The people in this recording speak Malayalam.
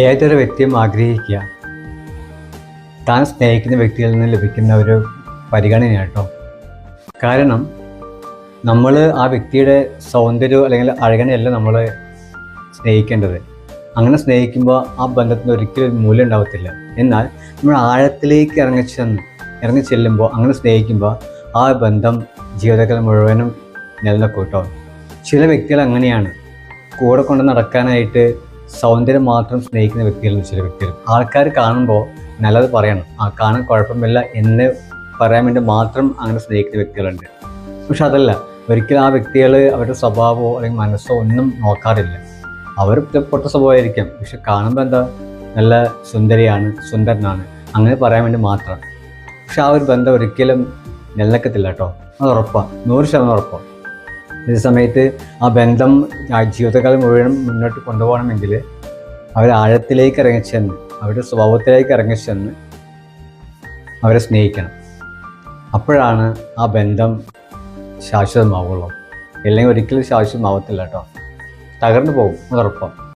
ഏതൊരു വ്യക്തിയും ആഗ്രഹിക്കുക. താൻ സ്നേഹിക്കുന്ന വ്യക്തിയിൽ നിന്ന് ലഭിക്കുന്ന ഒരു പരിഗണന കേട്ടോ. കാരണം നമ്മൾ ആ വ്യക്തിയുടെ സൗന്ദര്യം അല്ലെങ്കിൽ അഴകനെയല്ല നമ്മൾ സ്നേഹിക്കേണ്ടത്. അങ്ങനെ സ്നേഹിക്കുമ്പോൾ ആ ബന്ധത്തിന് ഒരിക്കലും ഒരു മൂല്യം ഉണ്ടാവത്തില്ല. എന്നാൽ നമ്മൾ ആഴത്തിലേക്ക് ഇറങ്ങി ഇറങ്ങിച്ചെന്ന് ഇറങ്ങി ചെല്ലുമ്പോൾ അങ്ങനെ സ്നേഹിക്കുമ്പോൾ ആ ബന്ധം ജീവിതകാലം മുഴുവനും നിലനിൽക്കും കേട്ടോ. ചില വ്യക്തികൾ അങ്ങനെയാണ്. കൂടെ കൊണ്ട് നടക്കാനായിട്ട് സൗന്ദര്യം മാത്രം സ്നേഹിക്കുന്ന വ്യക്തികളുണ്ട് ചില വ്യക്തികൾ. ആൾക്കാർ കാണുമ്പോൾ നല്ലത് പറയണം. ആ കാണാൻ കുഴപ്പമില്ല എന്ന് പറയാൻ വേണ്ടി മാത്രം അങ്ങനെ സ്നേഹിക്കുന്ന വ്യക്തികളുണ്ട്. പക്ഷെ അതല്ല ഒരിക്കലും ആ വ്യക്തികൾ അവരുടെ സ്വഭാവമോ അല്ലെങ്കിൽ മനസ്സോ ഒന്നും നോക്കാറില്ല. അവർ പൊട്ട സ്വഭാവമായിരിക്കാം. പക്ഷെ കാണുമ്പോൾ എന്താ? നല്ല സുന്ദരിയാണ് സുന്ദരനാണ്. അങ്ങനെ പറയാൻ വേണ്ടി മാത്രം. പക്ഷെ ആ ഒരു ബന്ധം ഒരിക്കലും നിലനിൽക്കത്തില്ല കേട്ടോ. അത് ഉറപ്പാണ് നൂറ് ശതമാനം ഉറപ്പാണ് ഈ സമയത്ത് ആ ബന്ധം ജീവിതകാലം മുഴുവൻ മുന്നോട്ട് കൊണ്ടുപോകണമെങ്കിൽ അവർ ആഴത്തിലേക്ക് ഇറങ്ങിച്ചെന്ന് അവരുടെ സ്വഭാവത്തിലേക്ക് ഇറങ്ങിച്ചെന്ന് അവരെ സ്നേഹിക്കണം. അപ്പോഴാണ് ആ ബന്ധം ശാശ്വതമാവുള്ളൂ. അല്ലെങ്കിൽ ഒരിക്കലും ശാശ്വതമാവത്തില്ല കേട്ടോ. തകർന്നു പോകും അതുറപ്പം